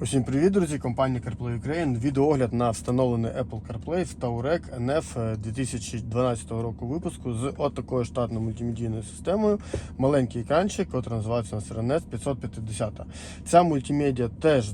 Усім привіт, друзі! Компанія CarPlay Ukraine. Відеоогляд на встановлений Apple CarPlay в Taurek NF 2012 року випуску з от такою штатною мультимедійною системою. Маленький екранчик, який називається у нас 550. Ця мультимедіа теж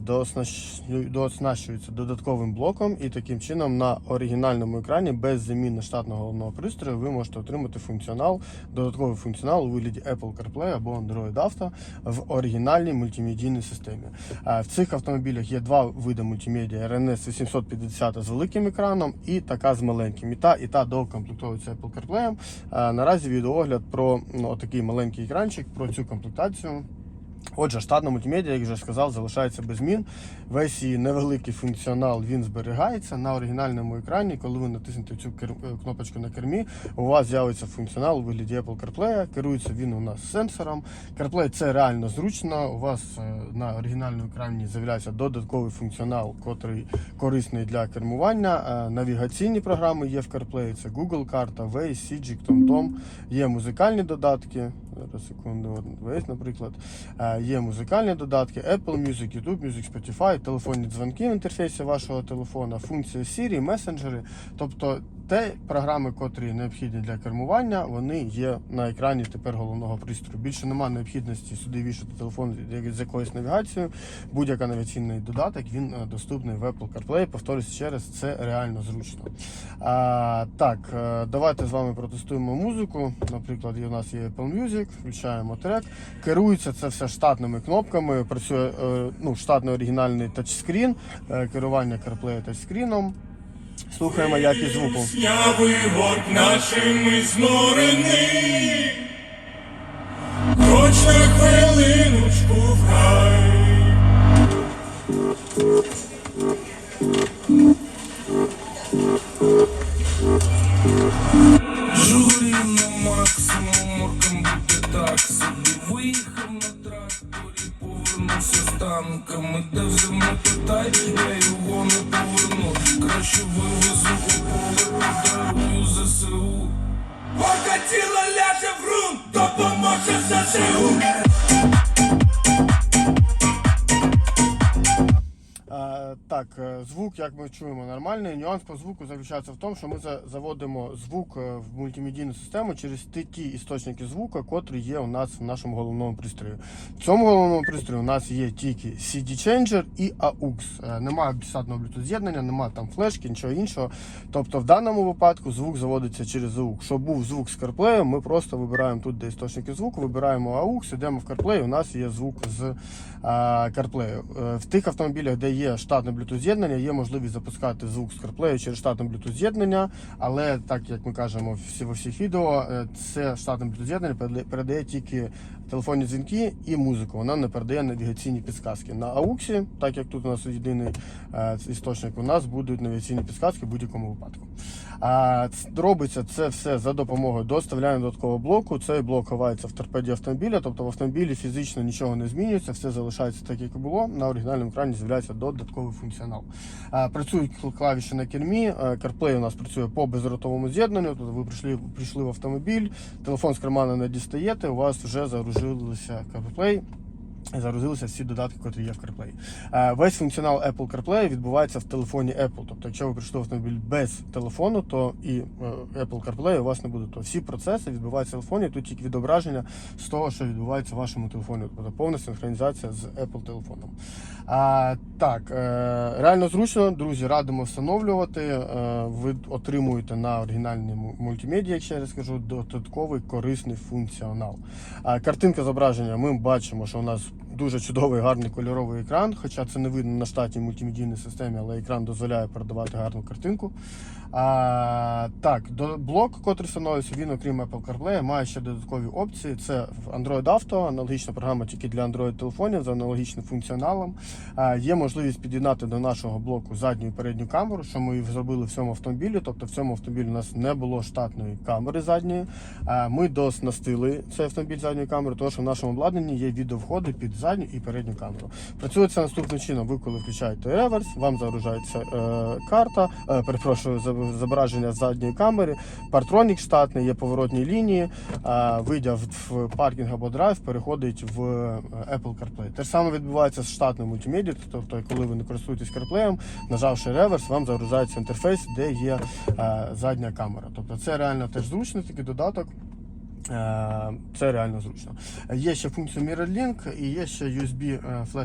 дооснащується додатковим блоком, і таким чином на оригінальному екрані без заміни штатного головного пристрою ви можете отримати функціонал, додатковий функціонал у вигляді Apple CarPlay або Android Auto в оригінальній мультимедійній системі. Е, В цих автомобілях є два види мультимедіа: RNS 850 з великим екраном і така з маленьким. І та, і та доукомплектовується Apple CarPlay. Е, Наразі відеогляд про ну, такий маленький екранчик, про цю комплектацію. Отже, штатна мультимедіа, як вже сказав, залишається без змін. Весь її невеликий функціонал він зберігається на оригінальному екрані. Коли ви натиснете цю е, кнопочку на кермі, у вас з'явиться функціонал у вигляді Apple CarPlay. Керується він у нас сенсором. CarPlay це реально зручно. У вас е, на оригінальному екрані з'являється додатковий функціонал, котрий корисний для кермування. Е, Навігаційні програми є в CarPlay. Це Google карта, Waze, Sijik, TomTom. Є музикальні додатки. Зараз секунду, Waze, наприклад. Є музикальні додатки, Apple Music, YouTube Music, Spotify, телефонні дзвонки в інтерфейсі вашого телефона, функція Siri, месенджери. Тобто те програми, котрі необхідні для кермування, вони є на екрані тепер головного пристрою. Більше немає необхідності сюди вішати телефон з якоюсь навігацією. Будь-який навігаційний додаток він е, доступний в Apple CarPlay. Повторюсь ще раз, це реально зручно. А, так, е, давайте з вами протестуємо музику. Наприклад, у нас є Apple Music, включаємо трек. Керується це все штатними кнопками. Працює е, ну, штатний оригінальний тачскрін, керування CarPlay тачскріном. Слухаємо якість звуку. Сняви год нашими знорений, Хоч на хвилиночку в рай. say ooh. Так, е, звук, як ми чуємо, нормальний. Нюанс по звуку заключається в тому, що ми заводимо звук е, в мультимедійну систему через ті, істочники звука, котрі є у нас в нашому головному пристрої. В цьому головному пристрої у нас є тільки CD-Changer і AUX. Е, Немає бісадного Bluetooth з'єднання, немає там флешки, нічого іншого. Тобто в даному випадку звук заводиться через AUX. Щоб був звук з CarPlay, ми просто вибираємо тут, де істочники звуку, вибираємо AUX, йдемо в CarPlay, у нас є звук з CarPlay. В тих автомобілях, де є штатне Bluetooth з'єднання, є можливість запускати звук з CarPlay через штатне Bluetooth з'єднання, але так як ми кажемо всі во всіх відео, е, це штатне Bluetooth з'єднання передає тільки телефонні дзвінки і музику. Вона не передає навігаційні підсказки. На AUX, так як тут у нас єдиний е, істочник, у нас будуть навігаційні підсказки в будь-якому випадку. А, робиться це все за допомогою доставляємо додаткового блоку. Цей блок ховається в торпеді автомобіля, тобто в автомобілі фізично нічого не змінюється, все залишається так, як і було. На оригінальному екрані з'являється додатковий функціонал. Працюють клавіші на кермі. е, CarPlay у нас працює по безротовому з'єднанню. Тобто ви прийшли, прийшли в автомобіль, телефон з кармана не дістаєте, у вас вже загрузилися CarPlay. Загрузилися всі додатки, які є в CarPlay. Е, Весь функціонал Apple CarPlay відбувається в телефоні Apple. Тобто, якщо ви прийшли в автомобіль без телефону, то і е, Apple CarPlay у вас не буде. То всі процеси відбуваються в телефоні. Тут тільки відображення з того, що відбувається в вашому телефоні. Тобто повна синхронізація з Apple телефоном. А, так, е, реально зручно, друзі, радимо встановлювати. Ви отримуєте на оригінальній му- мультимедіа, як ще раз кажу, додатковий корисний функціонал. Картинка зображення ми бачимо, що у нас дуже чудовий гарний кольоровий екран, хоча це не видно на штатній мультимедійній системі, але екран дозволяє передавати гарну картинку. А, так, блок, котрий встановлюється, він, окрім Apple CarPlay, має ще додаткові опції. Це Android Auto, аналогічна програма тільки для Android телефонів з аналогічним функціоналом. А, є можливість під'єднати до нашого блоку задню і передню камеру, що ми зробили в цьому автомобілі. Тобто в цьому автомобілі у нас не було штатної камери задньої. А, ми дооснастили цей автомобіль задньою камерою, тому що в нашому обладнанні є відеовходи під задню задню і передню камеру. Працює це наступним чином. Ви коли включаєте реверс, вам загружається е, карта, е, перепрошую, зображення задньої камери, партронік штатний, є поворотні лінії. Е, вийдя в, паркінг або драйв, переходить в е, Apple CarPlay. Те ж саме відбувається з штатним мультимедіа, тобто, коли ви не користуєтесь CarPlay, нажавши реверс, вам загружається інтерфейс, де є е, задня камера. Тобто це реально теж зручний такий додаток. Е, Це реально зручно. Є ще функція Mirror і є ще USB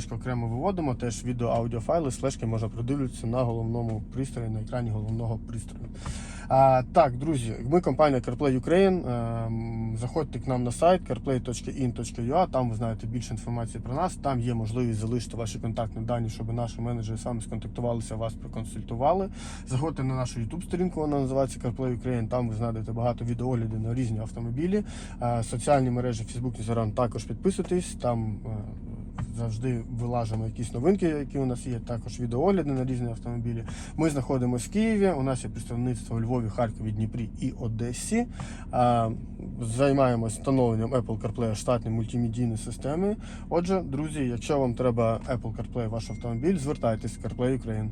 е, окремо виводимо. Теж відео аудіофайли з флешки можна продивлюватися на головному пристрої, на екрані головного пристрою. А, так, друзі, ми компанія CarPlay Ukraine. Заходьте к нам на сайт carplay.in.ua, там ви знаєте більше інформації про нас. Там є можливість залишити ваші контактні дані, щоб наші менеджери самі сконтактувалися, вас проконсультували. Заходьте на нашу YouTube сторінку, вона називається CarPlay Ukraine. Там ви знайдете багато відеоглядів на різні автомобілі. Е, Соціальні мережі Facebook, Instagram також підписуйтесь. Там е, завжди вилажимо якісь новинки, які у нас є. Також відеогляди на різні автомобілі. Ми знаходимося в Києві. У нас є представництво у Львові, Харкові, Дніпрі і Одесі. Е, Займаємось встановленням Apple CarPlay штатної мультимедійної системи. Отже, друзі, якщо вам треба Apple CarPlay ваш автомобіль, звертайтесь в CarPlay Ukraine.